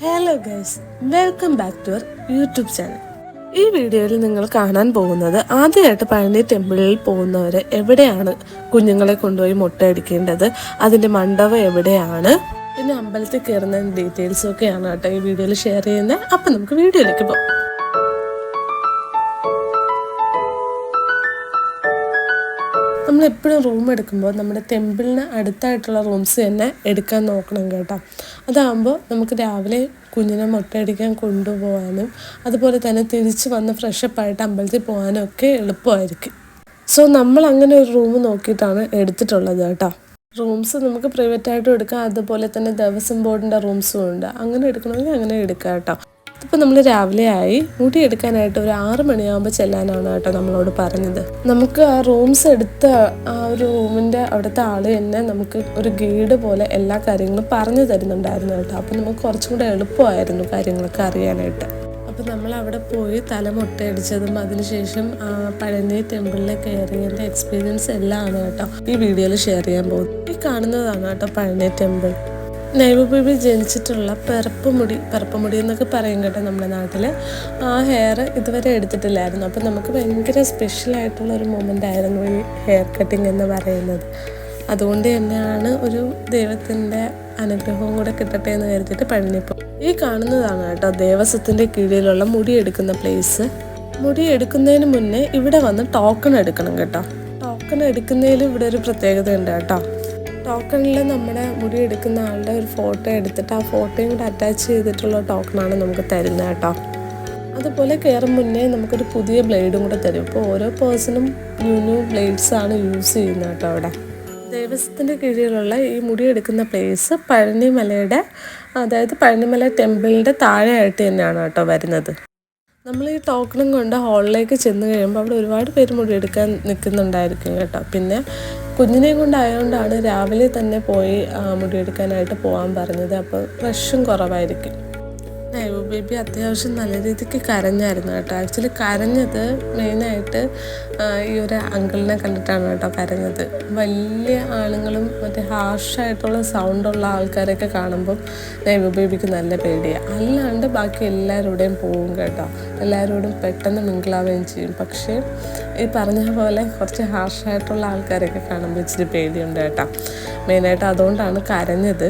Hello guys welcome back to our YouTube channel ഈ വീഡിയോയിൽ നിങ്ങൾ കാണാൻ പോകുന്നത് ആദ്യമായിട്ട് പഴനി ടെമ്പിളിൽ പോകുന്നവർ എവിടെയാണ് കുഞ്ഞുങ്ങളെ കൊണ്ടുപോയി മുട്ടയടിക്കേണ്ടത് അതിന്റെ മണ്ഡപം എവിടെയാണ്? പിന്നെ അമ്പലത്തിൽ കയറുന്ന ഡീറ്റെയിൽസും ഒക്കെയാണ് കേട്ടോ ഈ വീഡിയോയിൽ ഷെയർ ചെയ്യുന്നത്. അപ്പം നമുക്ക് വീഡിയോയിലേക്ക് പോകാം നമ്മൾ എപ്പോഴും റൂം എടുക്കുമ്പോൾ നമ്മുടെ ടെമ്പിളിന് അടുത്തായിട്ടുള്ള റൂംസ് തന്നെ എടുക്കാൻ നോക്കണം കേട്ടോ. അതാകുമ്പോൾ നമുക്ക് രാവിലെ കുഞ്ഞിനെ മുട്ടയടിക്കാൻ കൊണ്ടുപോകാനും അതുപോലെ തന്നെ തിരിച്ച് വന്ന് ഫ്രഷപ്പ് ആയിട്ട് അമ്പലത്തിൽ പോകാനും ഒക്കെ എളുപ്പമായിരിക്കും. സോ നമ്മൾ അങ്ങനെ ഒരു റൂം നോക്കിയിട്ടാണ് എടുത്തിട്ടുള്ളത് കേട്ടോ. റൂംസ് നമുക്ക് പ്രൈവറ്റ് ആയിട്ടും എടുക്കാം അതുപോലെ തന്നെ ദേവസ്വം ബോർഡിന്റെ റൂംസും ഉണ്ട്. അങ്ങനെ എടുക്കണമെങ്കിൽ അങ്ങനെ എടുക്കാം കേട്ടോ. ഇതിപ്പോൾ നമ്മൾ രാവിലെ ആയി മുടി എടുക്കാനായിട്ട് ഒരു ആറ് മണിയാകുമ്പോൾ ചെല്ലാനാണ് കേട്ടോ നമ്മളോട് പറഞ്ഞത്. നമുക്ക് ആ റൂംസ് എടുത്ത ആ ഒരു റൂമിന്റെ അവിടുത്തെ ആൾ തന്നെ നമുക്ക് ഒരു ഗൈഡ് പോലെ എല്ലാ കാര്യങ്ങളും പറഞ്ഞു തരുന്നുണ്ടായിരുന്നു കേട്ടോ. അപ്പോൾ നമുക്ക് കുറച്ചും കൂടെ എളുപ്പമായിരുന്നു കാര്യങ്ങളൊക്കെ അറിയാനായിട്ട്. അപ്പോൾ നമ്മൾ അവിടെ പോയി തല മുട്ടയടിച്ചതും അതിനുശേഷം പഴനി ടെമ്പിളിൽ കയറിയതിന്റെ എക്സ്പീരിയൻസ് എല്ലാം ആണ് കേട്ടോ. ഈ വീഡിയോയിൽ ഷെയർ ചെയ്യാൻ പോകുന്നത്. ഈ കാണുന്നതാണ് കേട്ടോ പഴനി ടെമ്പിൾ നൈവബേബി ജനിച്ചിട്ടുള്ള പിറപ്പുമുടി പിറപ്പുമുടി എന്നൊക്കെ പറയും കേട്ടോ നമ്മുടെ നാട്ടിൽ ആ ഹെയർ ഇതുവരെ എടുത്തിട്ടില്ലായിരുന്നു. അപ്പം നമുക്ക് ഭയങ്കര സ്പെഷ്യൽ ആയിട്ടുള്ള ഒരു മൊമെന്റ് ആയിരുന്നു ഈ ഹെയർ കട്ടിങ് എന്ന് പറയുന്നത്. അതുകൊണ്ട് തന്നെയാണ് ഒരു ദൈവത്തിന്റെ അനുഗ്രഹവും കൂടെ കിട്ടട്ടെ എന്ന് കരുതിയിട്ട് പഴഞ്ഞിപ്പോൾ ഈ കാണുന്നതാണ് കേട്ടോ ദേവസ്വത്തിന്റെ കീഴിലുള്ള മുടി എടുക്കുന്ന പ്ലേസ് മുടി എടുക്കുന്നതിന് മുന്നേ ഇവിടെ വന്ന് ടോക്കൺ എടുക്കണം കേട്ടോ. ടോക്കൺ എടുക്കുന്നതിൽ ഇവിടെ ഒരു പ്രത്യേകത ഉണ്ട് കേട്ടോ. ടോക്കണിൽ നമ്മുടെ മുടി എടുക്കുന്ന ആളുടെ ഒരു ഫോട്ടോ എടുത്തിട്ട് ആ ഫോട്ടോയും കൂടെ അറ്റാച്ച് ചെയ്തിട്ടുള്ള ടോക്കണാണ് നമുക്ക് തരുന്നത് കേട്ടോ. അതുപോലെ കയറും മുന്നേ നമുക്കൊരു പുതിയ ബ്ലേഡും കൂടെ തരും. ഇപ്പോൾ ഓരോ പേഴ്സണും ന്യൂ ന്യൂ ബ്ലേഡ്സ് ആണ് യൂസ് ചെയ്യുന്നത് കേട്ടോ അവിടെ. ദേവസ്വത്തിന്റെ കീഴിലുള്ള ഈ മുടി എടുക്കുന്ന പ്ലേസ് പഴനിമലയുടെ അതായത് പഴനിമല ടെമ്പിളിന്റെ താഴെയായിട്ട് തന്നെയാണ് കേട്ടോ വരുന്നത്. നമ്മൾ ഈ ടോക്കണും കൊണ്ട് ഹാളിലേക്ക് ചെന്ന് കഴിയുമ്പോൾ അവിടെ ഒരുപാട് പേര് മുടി മുടിയെടുക്കാൻ നിൽക്കുന്നുണ്ടായിരിക്കും കേട്ടോ. പിന്നെ കുഞ്ഞിനെ കൊണ്ടായതുകൊണ്ടാണ് രാവിലെ തന്നെ പോയി മുടിയെടുക്കാനായിട്ട് പോകാൻ പറഞ്ഞത്. അപ്പോൾ റഷും കുറവായിരിക്കും. നൈവ ബേബി അത്യാവശ്യം നല്ല രീതിക്ക് കരഞ്ഞായിരുന്നു കേട്ടോ. ആക്ച്വലി കരഞ്ഞത് മെയിനായിട്ട് ഈ ഒരു അങ്കിളിനെ കണ്ടിട്ടാണ് കേട്ടോ കരഞ്ഞത്. വലിയ ആളുകളും മറ്റേ ഹാർഷായിട്ടുള്ള സൗണ്ടുള്ള ആൾക്കാരൊക്കെ കാണുമ്പോൾ നൈവ ബേബിക്ക് നല്ല പേടിയാണ് അല്ലാണ്ട് ബാക്കി എല്ലാവരുടെയും പോവും കേട്ടോ. എല്ലാവരോടും പെട്ടെന്ന് മിങ്കിളാവുകയും ചെയ്യും. പക്ഷേ ഈ പറഞ്ഞ പോലെ കുറച്ച് ഹാർഷായിട്ടുള്ള ആൾക്കാരൊക്കെ കാണുമ്പോൾ ഇച്ചിരി പേടിയുണ്ട് കേട്ടോ. മെയിനായിട്ട് അതുകൊണ്ടാണ് കരഞ്ഞത്.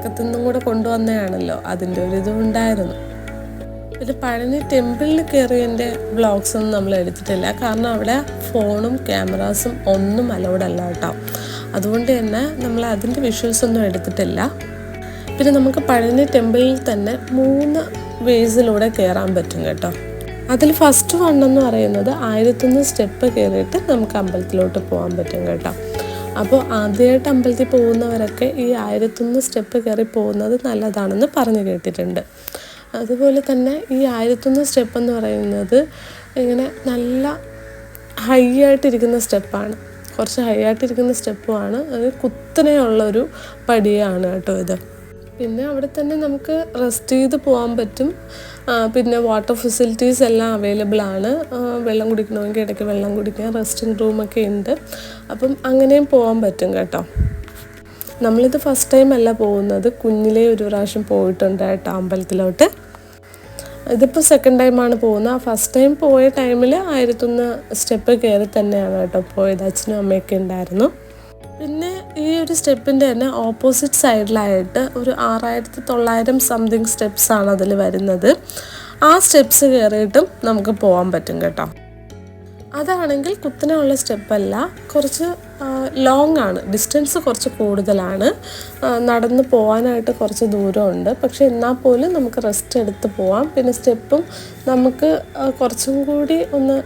ഉറക്കത്തിൽ നിന്നും കൂടെ കൊണ്ടുവന്നതാണല്ലോ. അതിന്റെ ഒരു ഇതും ഉണ്ടായിരുന്നു. പിന്നെ പഴനി ടെമ്പിളിൽ കയറിയതിന്റെ വ്ളോഗ്സ് ഒന്നും നമ്മൾ എടുത്തിട്ടില്ല. കാരണം അവിടെ ഫോണും ക്യാമറാസും ഒന്നും അലൗഡ് അല്ല കേട്ടോ. അതുകൊണ്ട് തന്നെ നമ്മൾ അതിന്റെ വിഷ്വൽസ് ഒന്നും എടുത്തിട്ടില്ല. പിന്നെ നമുക്ക് പഴനി ടെമ്പിളിൽ തന്നെ മൂന്ന് വേസിലൂടെ കയറാൻ പറ്റും കേട്ടോ. അതിൽ ഫസ്റ്റ് വൺ എന്ന് പറയുന്നത് ആയിരത്തൊന്ന് സ്റ്റെപ്പ് കയറിയിട്ട് നമുക്ക് അമ്പലത്തിലോട്ട് പോകാൻ പറ്റും കേട്ടോ. അപ്പോൾ ആദ്യമായിട്ട് അമ്പലത്തിൽ പോകുന്നവരൊക്കെ ഈ ആയിരത്തൊന്ന് സ്റ്റെപ്പ് കയറി പോകുന്നത് നല്ലതാണെന്ന് പറഞ്ഞു കേട്ടിട്ടുണ്ട്. അതുപോലെ തന്നെ ഈ ആയിരത്തൊന്ന് സ്റ്റെപ്പ് എന്ന് പറയുന്നത് ഇങ്ങനെ നല്ല ഹൈ ആയിട്ടിരിക്കുന്ന സ്റ്റെപ്പാണ്. കുറച്ച് ഹൈ ആയിട്ടിരിക്കുന്ന സ്റ്റെപ്പുമാണ്. അത് കുത്തനെയുള്ള ഒരു പടിയാണ് കേട്ടോ ഇത്. പിന്നെ അവിടെ തന്നെ നമുക്ക് റെസ്റ്റ് ചെയ്ത് പോകാൻ പറ്റും. പിന്നെ വാട്ടർ ഫെസിലിറ്റീസ് എല്ലാം അവൈലബിൾ ആണ്. വെള്ളം കുടിക്കണമെങ്കിൽ ഇടയ്ക്ക് വെള്ളം കുടിക്കാൻ റെസ്റ്റിംഗ് റൂമൊക്കെ ഉണ്ട്. അപ്പം അങ്ങനെയും പോകാൻ പറ്റും കേട്ടോ. നമ്മളിത് ഫസ്റ്റ് ടൈം അല്ല പോകുന്നത്. കുഞ്ഞിലേ ഒരു പ്രാവശ്യം പോയിട്ടുണ്ട് കേട്ടോ അമ്പലത്തിലോട്ട്. ഇതിപ്പോൾ സെക്കൻഡ് ടൈമാണ് പോകുന്നത്. ആ ഫസ്റ്റ് ടൈം പോയ ടൈമിൽ ആയിരത്തൊന്ന് സ്റ്റെപ്പ് കയറി തന്നെയാണ് കേട്ടോ പോയത്. അച്ഛനും അമ്മയൊക്കെ ഉണ്ടായിരുന്നു. പിന്നെ ഈ ഒരു സ്റ്റെപ്പിന്റെ തന്നെ ഓപ്പോസിറ്റ് സൈഡിലായിട്ട് ഒരു ആറായിരത്തി തൊള്ളായിരം സംതിങ് സ്റ്റെപ്സ് ആണ് അതിൽ വരുന്നത്. ആ സ്റ്റെപ്സ് കയറിയിട്ടും നമുക്ക് പോകാൻ പറ്റും കേട്ടോ. അതാണെങ്കിൽ കുത്തനെയുള്ള സ്റ്റെപ്പല്ല കുറച്ച് ലോങ് ആണ്. ഡിസ്റ്റൻസ് കുറച്ച് കൂടുതലാണ്. നടന്ന് പോകാനായിട്ട് കുറച്ച് ദൂരമുണ്ട്. പക്ഷെ എന്നാൽ പോലും നമുക്ക് റെസ്റ്റ് എടുത്ത് പോവാം. പിന്നെ സ്റ്റെപ്പും നമുക്ക് കുറച്ചും കൂടി ഒന്ന്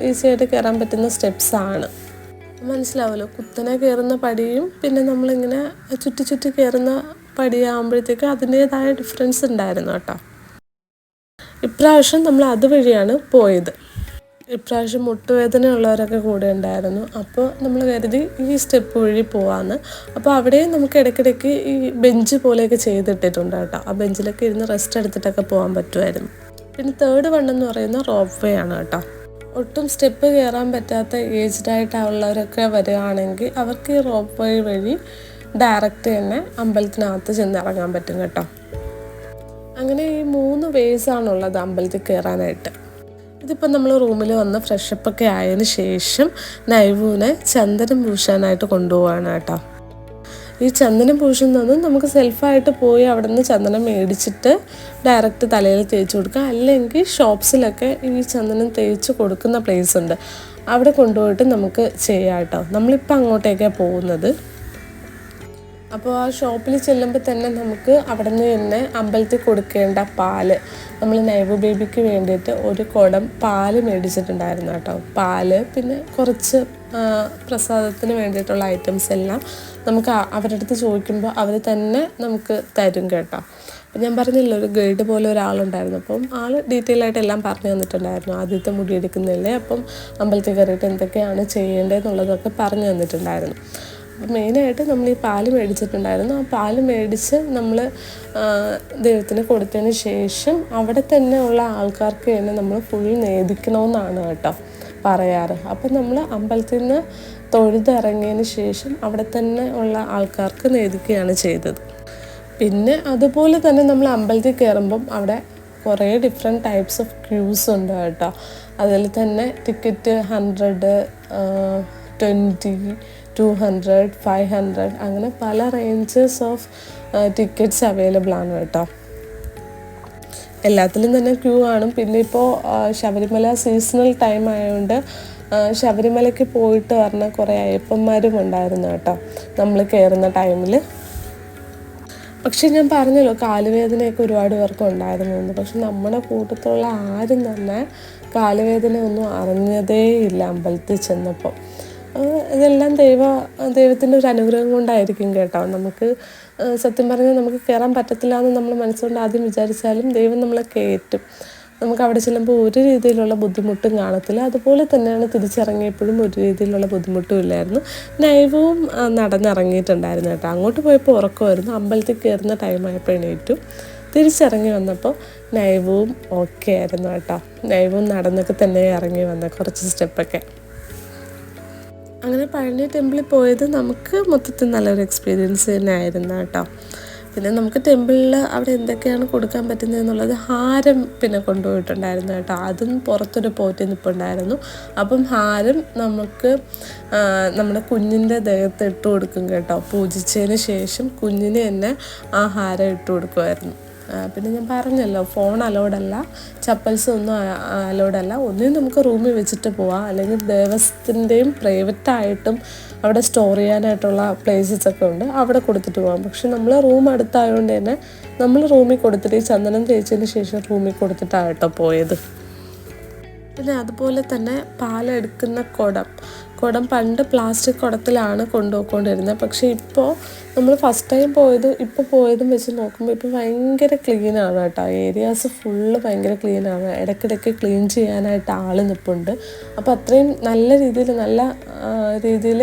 ഈസിയായിട്ട് കയറാൻ പറ്റുന്ന സ്റ്റെപ്സാണ് മനസ്സിലാവുമല്ലോ കുത്തനെ കയറുന്ന പടിയും പിന്നെ നമ്മളിങ്ങനെ ചുറ്റി ചുറ്റി കയറുന്ന പടിയാകുമ്പോഴത്തേക്ക് അതിന്റേതായ ഡിഫറൻസ് ഉണ്ടായിരുന്നു കേട്ടോ. ഇപ്രാവശ്യം നമ്മൾ അതുവഴിയാണ് പോയത്. ഇപ്രാവശ്യം മുട്ടുവേദന ഉള്ളവരൊക്കെ കൂടെ ഉണ്ടായിരുന്നു. അപ്പോൾ നമ്മൾ കരുതി ഈ സ്റ്റെപ്പ് വഴി പോവാന്ന്. അപ്പോൾ അവിടെയും നമുക്ക് ഇടയ്ക്കിടയ്ക്ക് ഈ ബെഞ്ച് പോലെയൊക്കെ ചെയ്തിട്ടിട്ടുണ്ട് കേട്ടോ. ആ ബെഞ്ചിലൊക്കെ ഇരുന്ന് റെസ്റ്റ് എടുത്തിട്ടൊക്കെ പോകാൻ പറ്റുമായിരുന്നു. പിന്നെ തേർഡ് വൺ എന്ന് പറയുന്ന റോപ്പ് വേ ആണ് കേട്ടോ. ഒട്ടും സ്റ്റെപ്പ് കയറാൻ പറ്റാത്ത ഏജ്ഡ് ആയിട്ടുള്ളവരൊക്കെ വരികയാണെങ്കിൽ അവർക്ക് ഈ റോപ്പ് വഴി വഴി ഡയറക്റ്റ് തന്നെ അമ്പലത്തിനകത്ത് ചെന്നിറങ്ങാൻ പറ്റും കേട്ടോ. അങ്ങനെ ഈ മൂന്ന് വേസ് ആണുള്ളത് അമ്പലത്തിൽ കയറാനായിട്ട് ഇതിപ്പോൾ നമ്മൾ റൂമിൽ വന്ന് ഫ്രഷപ്പൊക്കെ ആയതിന് ശേഷം നൈവൂനെ ചന്ദനം പൂശാനായിട്ട് കൊണ്ടുപോവാണ് കേട്ടോ ഈ ചന്ദനം പൂശുന്നത് നമുക്ക് സെൽഫായിട്ട് പോയി അവിടെ നിന്ന് ചന്ദനം മേടിച്ചിട്ട് ഡയറക്റ്റ് തലയിൽ തേച്ച് കൊടുക്കുക. അല്ലെങ്കിൽ ഷോപ്സിലൊക്കെ ഈ ചന്ദനം തേച്ച് കൊടുക്കുന്ന പ്ലേസ് ഉണ്ട്. അവിടെ കൊണ്ടുപോയിട്ട് നമുക്ക് ചെയ്യാം കേട്ടോ. നമ്മളിപ്പോൾ അങ്ങോട്ടേക്കാണ് പോകുന്നത്. അപ്പോൾ ആ ഷോപ്പിൽ ചെല്ലുമ്പോൾ തന്നെ നമുക്ക് അവിടെ നിന്ന് തന്നെ അമ്പലത്തിൽ കൊടുക്കേണ്ട പാൽ. നമ്മൾ നൈവ് ബേബിക്ക് വേണ്ടിയിട്ട് ഒരു കുടം പാൽ മേടിച്ചിട്ടുണ്ടായിരുന്നു കേട്ടോ. പാൽ പിന്നെ കുറച്ച് പ്രസാദത്തിന് വേണ്ടിയിട്ടുള്ള ഐറ്റംസ് എല്ലാം നമുക്ക് അവരുടെ അടുത്ത് ചോദിക്കുമ്പോൾ അവർ തന്നെ നമുക്ക് തരും കേട്ടോ. ഞാൻ പറഞ്ഞില്ല ഒരു ഗൈഡ് പോലെ ഒരാളുണ്ടായിരുന്നു. അപ്പം ആൾ ഡീറ്റെയിൽ ആയിട്ട് എല്ലാം പറഞ്ഞു തന്നിട്ടുണ്ടായിരുന്നു. ആദ്യത്തെ മുടി എടുക്കുന്നില്ലേ അപ്പം അമ്പലത്തിൽ കയറിയിട്ട് എന്തൊക്കെയാണ് ചെയ്യേണ്ടതെന്നുള്ളതൊക്കെ പറഞ്ഞു തന്നിട്ടുണ്ടായിരുന്നു. മെയിനായിട്ട് നമ്മൾ ഈ പാൽ മേടിച്ചിട്ടുണ്ടായിരുന്നു. ആ പാൽ മേടിച്ച് നമ്മൾ ദൈവത്തിന് കൊടുത്തതിന് ശേഷം അവിടെ തന്നെ ഉള്ള ആൾക്കാർക്ക് തന്നെ നമ്മൾ ഫുൾ നേദിക്കണമെന്നാണ് കേട്ടോ പറയാറ്. അപ്പം നമ്മൾ അമ്പലത്തിൽ നിന്ന് തൊഴുതിറങ്ങിയതിന് ശേഷം അവിടെ തന്നെ ഉള്ള ആൾക്കാർക്ക് നേദിക്കുകയാണ് ചെയ്തത്. പിന്നെ അതുപോലെ തന്നെ നമ്മൾ അമ്പലത്തിൽ കയറുമ്പം അവിടെ കുറേ ഡിഫറെന്റ് ടൈപ്സ് ഓഫ് ക്യൂസ് ഉണ്ട് കേട്ടോ. അതിൽ തന്നെ ticket hundred twenty two hundred five hundred അങ്ങനെ പല റേഞ്ചസ് ഓഫ് ടിക്കറ്റ്സ് അവൈലബിൾ ആണ് കേട്ടോ. എല്ലാത്തിലും തന്നെ ക്യൂ കാണും. പിന്നെ ഇപ്പോൾ ശബരിമല സീസണൽ ടൈം ആയതുകൊണ്ട് ശബരിമലയ്ക്ക് പോയിട്ട് പറഞ്ഞ കുറേ അയ്യപ്പന്മാരും ഉണ്ടായിരുന്നു കേട്ടോ നമ്മൾ കയറുന്ന ടൈമിൽ പക്ഷെ ഞാൻ പറഞ്ഞല്ലോ കാലുവേദനയൊക്കെ ഒരുപാട് പേർക്ക് ഉണ്ടായിരുന്നു എന്ന് പക്ഷെ നമ്മുടെ കൂട്ടത്തുള്ള ആരും തന്നെ കാലുവേദന ഒന്നും അറിഞ്ഞതേ ഇല്ല അമ്പലത്തിൽ ചെന്നപ്പോൾ ഇതെല്ലാം ദൈവ ദൈവത്തിന്റെ ഒരു അനുഗ്രഹം കൊണ്ടായിരിക്കും കേട്ടോ. നമുക്ക് സത്യം പറഞ്ഞാൽ നമുക്ക് കയറാൻ പറ്റത്തില്ല എന്ന് നമ്മൾ മനസ്സുകൊണ്ട് ആദ്യം വിചാരിച്ചാലും ദൈവം നമ്മളെ കയറ്റും. നമുക്ക് അവിടെ ചെല്ലുമ്പോൾ ഒരു രീതിയിലുള്ള ബുദ്ധിമുട്ടും കാണത്തില്ല. അതുപോലെ തന്നെയാണ് തിരിച്ചിറങ്ങിയപ്പോഴും ഒരു രീതിയിലുള്ള ബുദ്ധിമുട്ടും ഇല്ലായിരുന്നു. നൈവവും നടന്നിറങ്ങിയിട്ടുണ്ടായിരുന്നു കേട്ടോ. അങ്ങോട്ട് പോയപ്പോൾ ഉറക്കമായിരുന്നു. അമ്പലത്തിൽ കയറുന്ന ടൈമായപ്പോൾ എണീറ്റു. തിരിച്ചിറങ്ങി വന്നപ്പോൾ നൈവവും ഓക്കെ ആയിരുന്നു കേട്ടോ. നൈവവും നടന്നൊക്കെ തന്നെ ഇറങ്ങി വന്ന കുറച്ച് സ്റ്റെപ്പൊക്കെ അങ്ങനെ പഴനി ടെമ്പിളിൽ പോയത് നമുക്ക് മൊത്തത്തിൽ നല്ലൊരു എക്സ്പീരിയൻസ് തന്നെ ആയിരുന്നു കേട്ടോ. പിന്നെ നമുക്ക് ടെമ്പിളിൽ അവിടെ എന്തൊക്കെയാണ് കൊടുക്കാൻ പറ്റുന്നത് എന്നുള്ളത് ഹാരം പിന്നെ കൊണ്ടുപോയിട്ടുണ്ടായിരുന്നു കേട്ടോ. അതും പുറത്തൊരു പോറ്റി നിൽപ്പുണ്ടായിരുന്നു അപ്പം ഹാരം നമുക്ക് നമ്മുടെ കുഞ്ഞിന്റെ ദേഹത്ത് ഇട്ട് കൊടുക്കും കേട്ടോ. പൂജിച്ചതിന് ശേഷം കുഞ്ഞിനെ തന്നെ ആ ഹാരം ഇട്ട് കൊടുക്കുമായിരുന്നു. പിന്നെ ഞാൻ പറഞ്ഞല്ലോ ഫോൺ അലോഡല്ല ചപ്പൽസ് ഒന്നും അലോഡല്ല ഒന്നും നമുക്ക് റൂമിൽ വെച്ചിട്ട് പോവാം. അല്ലെങ്കിൽ ദേവസ്വത്തിന്റെയും പ്രൈവറ്റായിട്ടും അവിടെ സ്റ്റോർ ചെയ്യാനായിട്ടുള്ള പ്ലേസസ് ഒക്കെ ഉണ്ട്. അവിടെ കൊടുത്തിട്ട് പോകാം പക്ഷെ നമ്മൾ റൂം അടുത്തായതുകൊണ്ട് തന്നെ നമ്മൾ റൂമിൽ കൊടുത്തിട്ട് ഈ ചന്ദനം തേച്ചതിന് ശേഷം റൂമിൽ കൊടുത്തിട്ടാണ് കേട്ടോ പോയത്. പിന്നെ അതുപോലെ തന്നെ പാലെടുക്കുന്ന കുടം. കുടം പണ്ട് പ്ലാസ്റ്റിക് കുടത്തിലാണ് കൊണ്ടുപോയിക്കൊണ്ടിരുന്നത്. പക്ഷേ ഇപ്പോൾ നമ്മൾ ഫസ്റ്റ് ടൈം പോയത് ഇപ്പോൾ പോയതും വെച്ച് നോക്കുമ്പോൾ ഇപ്പോൾ ഭയങ്കര ക്ലീനാണ് കേട്ടോ. ഏരിയാസ് ഫുള്ള് ഭയങ്കര ക്ലീനാണ് ഇടയ്ക്കിടയ്ക്ക് ക്ലീൻ ചെയ്യാനായിട്ട് ആൾ നിൽപ്പുണ്ട് അപ്പോൾ അത്രയും നല്ല രീതിയിൽ നല്ല രീതിയിൽ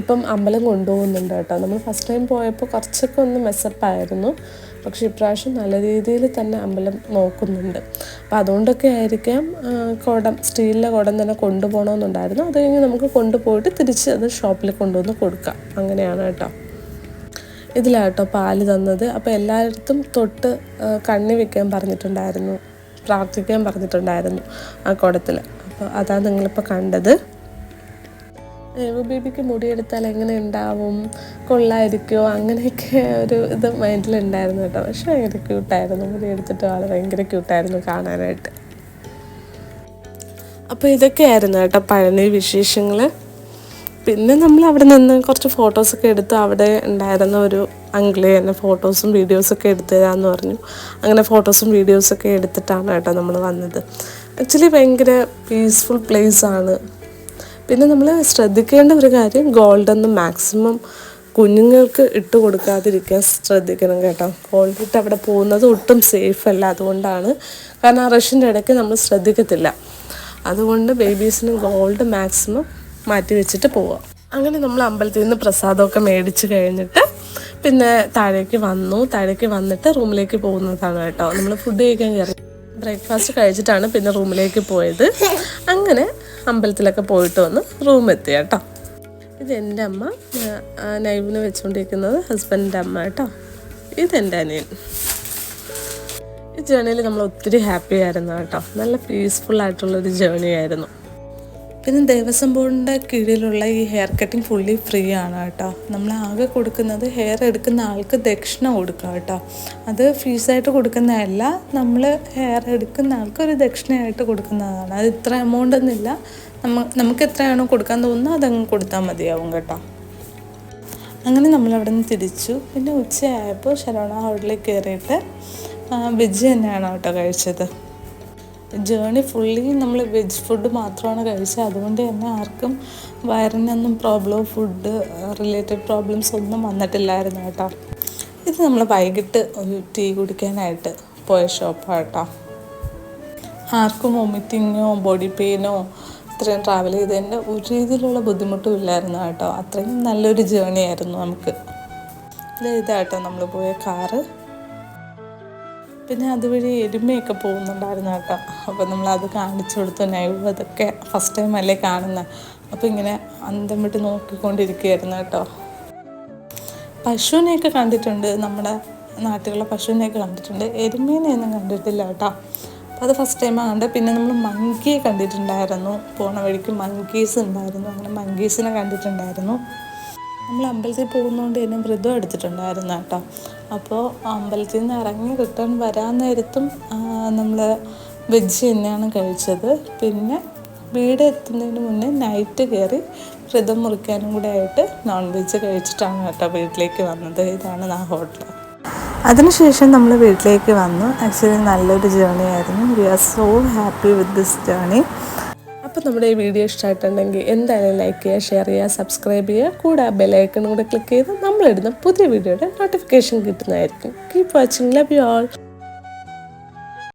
ഇപ്പം അമ്പലം കൊണ്ടുപോകുന്നുണ്ട് കേട്ടോ. നമ്മൾ ഫസ്റ്റ് ടൈം പോയപ്പോൾ കുറച്ചൊക്കെ ഒന്ന് മെസ്സപ്പായിരുന്നു പക്ഷേ ഇപ്രാവശ്യം നല്ല രീതിയിൽ തന്നെ അമ്പലം നോക്കുന്നുണ്ട്. അപ്പം അതുകൊണ്ടൊക്കെ ആയിരിക്കാം കുടം സ്റ്റീലിലെ കുടം തന്നെ കൊണ്ടുപോകണമെന്നുണ്ടായിരുന്നു. അത് കഴിഞ്ഞ് നമുക്ക് കൊണ്ടുപോയിട്ട് തിരിച്ച് അത് ഷോപ്പിൽ കൊണ്ടുവന്ന് കൊടുക്കാം. അങ്ങനെയാണ് കേട്ടോ. ഇതിലാട്ടോ പാൽ തന്നത്. അപ്പോൾ എല്ലായിടത്തും തൊട്ട് കണ്ണി വെക്കാൻ പറഞ്ഞിട്ടുണ്ടായിരുന്നു പ്രാർത്ഥിക്കാൻ പറഞ്ഞിട്ടുണ്ടായിരുന്നു ആ കുടത്തിൽ. അപ്പോൾ അതാണ് നിങ്ങളിപ്പോൾ കണ്ടത്. ഏവ് ബേബിക്ക് മുടിയെടുത്താൽ എങ്ങനെ ഉണ്ടാവും? കൊള്ളായിരിക്കുമോ അങ്ങനെയൊക്കെ ഒരു ഇത് മൈൻഡിലുണ്ടായിരുന്നു കേട്ടോ. പക്ഷെ ഭയങ്കര ക്യൂട്ടായിരുന്നു മുടിയെടുത്തിട്ട് വളരെ ഭയങ്കര ക്യൂട്ടായിരുന്നു കാണാനായിട്ട്. അപ്പോൾ ഇതൊക്കെയായിരുന്നു കേട്ടോ പഴനി വിശേഷങ്ങൾ പിന്നെ നമ്മൾ അവിടെ നിന്ന് കുറച്ച് ഫോട്ടോസൊക്കെ എടുത്ത്. അവിടെ ഉണ്ടായിരുന്ന ഒരു അങ്കിളി തന്നെ ഫോട്ടോസും വീഡിയോസൊക്കെ എടുത്തു തരാമെന്ന് പറഞ്ഞു. അങ്ങനെ ഫോട്ടോസും വീഡിയോസൊക്കെ എടുത്തിട്ടാണ് കേട്ടോ നമ്മൾ വന്നത്. ആക്ച്വലി ഭയങ്കര പീസ്ഫുൾ പ്ലേസ് ആണ്. പിന്നെ നമ്മൾ ശ്രദ്ധിക്കേണ്ട ഒരു കാര്യം ഗോൾഡൊന്നും മാക്സിമം കുഞ്ഞുങ്ങൾക്ക് ഇട്ട് കൊടുക്കാതിരിക്കാൻ ശ്രദ്ധിക്കണം കേട്ടോ. ഗോൾഡ് ഇട്ട് അവിടെ പോകുന്നത് ഒട്ടും സേഫ് അല്ല അതുകൊണ്ടാണ്. കാരണം ആ റഷിന്റെ ഇടയ്ക്ക് നമ്മൾ ശ്രദ്ധിക്കത്തില്ല. അതുകൊണ്ട് ബേബീസിന് ഗോൾഡ് മാക്സിമം മാറ്റി വെച്ചിട്ട് പോവാം. അങ്ങനെ നമ്മൾ അമ്പലത്തിൽ നിന്ന് പ്രസാദമൊക്കെ മേടിച്ച് കഴിഞ്ഞിട്ട് പിന്നെ താഴേക്ക് വന്നു. താഴേക്ക് വന്നിട്ട് റൂമിലേക്ക് പോകുന്നതാണ് കേട്ടോ. നമ്മൾ ഫുഡ് കഴിക്കാൻ കയറി. ബ്രേക്ക്ഫാസ്റ്റ് കഴിച്ചിട്ടാണ് പിന്നെ റൂമിലേക്ക് പോയത്. അങ്ങനെ അമ്പലത്തിലൊക്കെ പോയിട്ട് വന്ന് റൂമെത്തി കേട്ടോ. ഇത് എന്റെ അമ്മ നൈവിന് വെച്ചുകൊണ്ടിരിക്കുന്നത് ഹസ്ബൻഡിന്റെ അമ്മ കേട്ടോ. ഇതെന്റെ അനിയൻ. ഈ ജേണിയിൽ നമ്മൾ ഒത്തിരി ഹാപ്പി ആയിരുന്നു കേട്ടോ. നല്ല പീസ്ഫുൾ ആയിട്ടുള്ളൊരു ജേണി ആയിരുന്നു. പിന്നെ ദേവസ്വം ബോർഡിന്റെ കീഴിലുള്ള ഈ ഹെയർ കട്ടിങ് ഫുള്ളി ഫ്രീ ആണ് കേട്ടോ. നമ്മൾ ആകെ കൊടുക്കുന്നത് ഹെയർ എടുക്കുന്ന ആൾക്ക് ദക്ഷിണ കൊടുക്കുക കേട്ടോ. അത് ഫീസായിട്ട് കൊടുക്കുന്നതല്ല നമ്മൾ ഹെയർ എടുക്കുന്ന ആൾക്ക് ഒരു ദക്ഷിണയായിട്ട് കൊടുക്കുന്നതാണ്. അത് ഇത്ര എമൗണ്ട് ഒന്നുമില്ല നമ്മ നമുക്ക് എത്രയാണോ കൊടുക്കാൻ തോന്നുന്നത് അതങ്ങ് കൊടുത്താൽ മതിയാവും കേട്ടോ. അങ്ങനെ നമ്മൾ അവിടെ നിന്ന് തിരിച്ചു. പിന്നെ ഉച്ചയായപ്പോൾ ശരവണ ഹോട്ടലിൽ കയറിയിട്ട് വെജ് തന്നെയാണ് കേട്ടോ കഴിച്ചത്. ജേണി ഫുള്ളി നമ്മൾ വെജ് ഫുഡ് മാത്രമാണ് കഴിച്ചത്. അതുകൊണ്ട് തന്നെ ആർക്കും വയറിനൊന്നും പ്രോബ്ലം ഫുഡ് റിലേറ്റഡ് പ്രോബ്ലംസ് ഒന്നും വന്നിട്ടില്ലായിരുന്നു കേട്ടോ. ഇത് നമ്മൾ വൈകിട്ട് ഒരു ടീ കുടിക്കാനായിട്ട് പോയ ഷോപ്പാണ് കേട്ടോ. ആർക്കും വൊമിറ്റിങ്ങോ ബോഡി പെയിനോ ഇത്രയും ട്രാവൽ ചെയ്തതിന്റെ ഒരു രീതിയിലുള്ള ബുദ്ധിമുട്ടും ഇല്ലായിരുന്നു കേട്ടോ. അത്രയും നല്ലൊരു ജേണി ആയിരുന്നു നമുക്ക്. ഇതായിട്ടോ നമ്മൾ പോയ കാറ് പിന്നെ അതുവഴി എരുമയൊക്കെ പോകുന്നുണ്ടായിരുന്നു കേട്ടോ. അപ്പോൾ നമ്മളത് കാണിച്ചു കൊടുത്തു നൈവ് അതൊക്കെ ഫസ്റ്റ് ടൈം അല്ലേ കാണുന്നത് അപ്പോൾ ഇങ്ങനെ അന്തം വിട്ട് നോക്കിക്കൊണ്ടിരിക്കുകയായിരുന്നു കേട്ടോ. പശുവിനെയൊക്കെ കണ്ടിട്ടുണ്ട് നമ്മുടെ നാട്ടിലുള്ള പശുവിനെയൊക്കെ കണ്ടിട്ടുണ്ട്. എരുമേനെയൊന്നും കണ്ടിട്ടില്ല കേട്ടോ. അപ്പോൾ അത് ഫസ്റ്റ് ടൈം കണ്ടത്. പിന്നെ നമ്മൾ മങ്കിയെ കണ്ടിട്ടുണ്ടായിരുന്നു. പോണ വഴിക്ക് മങ്കീസ് ഉണ്ടായിരുന്നു. അങ്ങനെ മങ്കീസിനെ കണ്ടിട്ടുണ്ടായിരുന്നു. നമ്മൾ അമ്പലത്തിൽ പോകുന്നതുകൊണ്ട് തന്നെ വ്രതം എടുത്തിട്ടുണ്ടായിരുന്നു കേട്ടോ. അപ്പോൾ അമ്പലത്തിൽ നിന്ന് ഇറങ്ങി റിട്ടേൺ വരാൻ നേരത്തും നമ്മൾ വെജ് തന്നെയാണ് കഴിച്ചത്. പിന്നെ വീട് എത്തുന്നതിന് മുന്നേ നൈറ്റ് കയറി വ്രതം മുറിക്കാനും കൂടെ ആയിട്ട് നോൺ വെജ് കഴിച്ചിട്ടാണ് കേട്ടോ വീട്ടിലേക്ക് വന്നത്. ഇതാണ് ആ ഹോട്ടൽ അതിനുശേഷം നമ്മൾ വീട്ടിലേക്ക് വന്നു. ആക്ച്വലി നല്ലൊരു ജേണി ആയിരുന്നു. We are so happy with this journey അപ്പോൾ നമ്മുടെ ഈ വീഡിയോ ഇഷ്ടമായിട്ടുണ്ടെങ്കിൽ എന്തായാലും ലൈക്ക് ചെയ്യുക ഷെയർ ചെയ്യുക സബ്സ്ക്രൈബ് ചെയ്യുക. കൂടെ ആ ബെലൈക്കണും കൂടെ ക്ലിക്ക് ചെയ്ത് നമ്മളിടുന്ന പുതിയ വീഡിയോയുടെ നോട്ടിഫിക്കേഷൻ കിട്ടുന്നതായിരിക്കും. Keep watching love you all